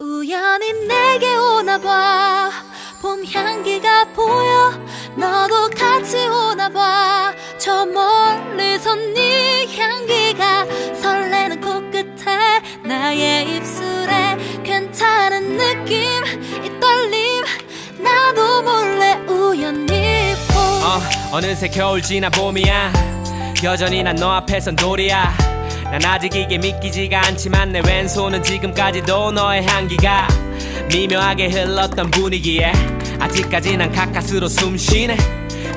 우연히 내게 오나 봐. 봄 향기가 보여 너도 같이 오나 봐. 저 멀리서 네 향기가 설레는 코끝에 나의 입술에 괜찮은 느낌 이 떨림. 나도 몰래 우연히 보 어, 어느새 겨울 지나 봄이야. 여전히 난 너 앞에선 돌이야 난 아직 이게 믿기지가 않지만 내 왼손은 지금까지도 너의 향기가 미묘하게 흘렀던 분위기에 아직까지 난 가까스로 숨 쉬네.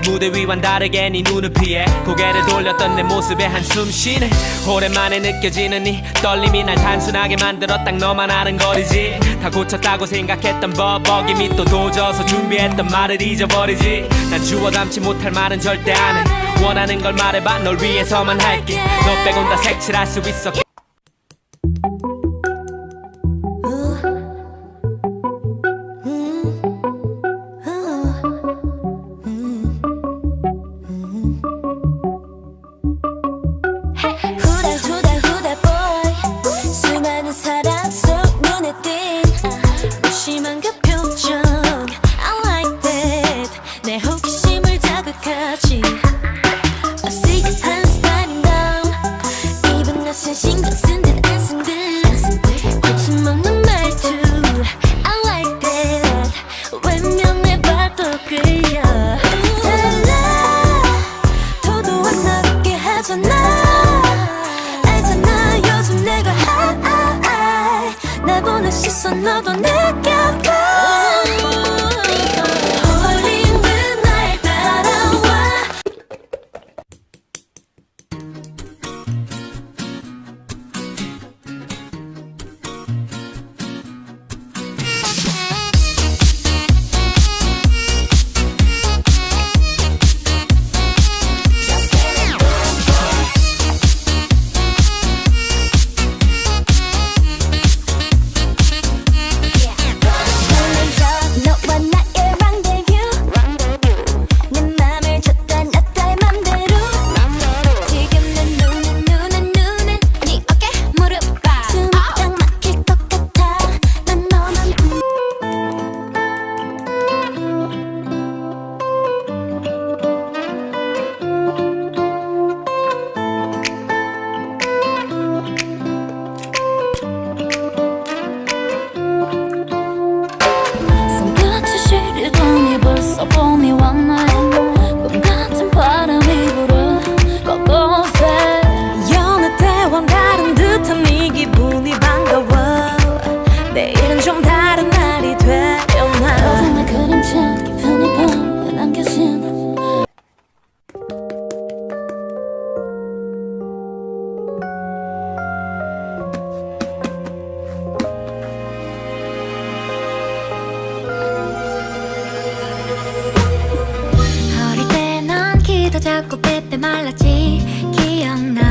무대 위와는 다르게 네 눈을 피해 고개를 돌렸던 내 모습에 한숨 쉬네. 오랜만에 느껴지는 이 떨림이 날 단순하게 만들어 딱 너만 아는 거리지. 다 고쳤다고 생각했던 버벅임이 또 도져서 준비했던 말을 잊어버리지. 난 주워 담지 못할 말은 절대 안해 원하는 걸 말해봐. 널 위해서만 할게. 너 빼곤 다 색칠할 수 있어 하잖아. 알잖아. 요즘 내가 하이 날 보는 시선 너도 느껴 시리더니 작고 빼빼 말랐지. 기억나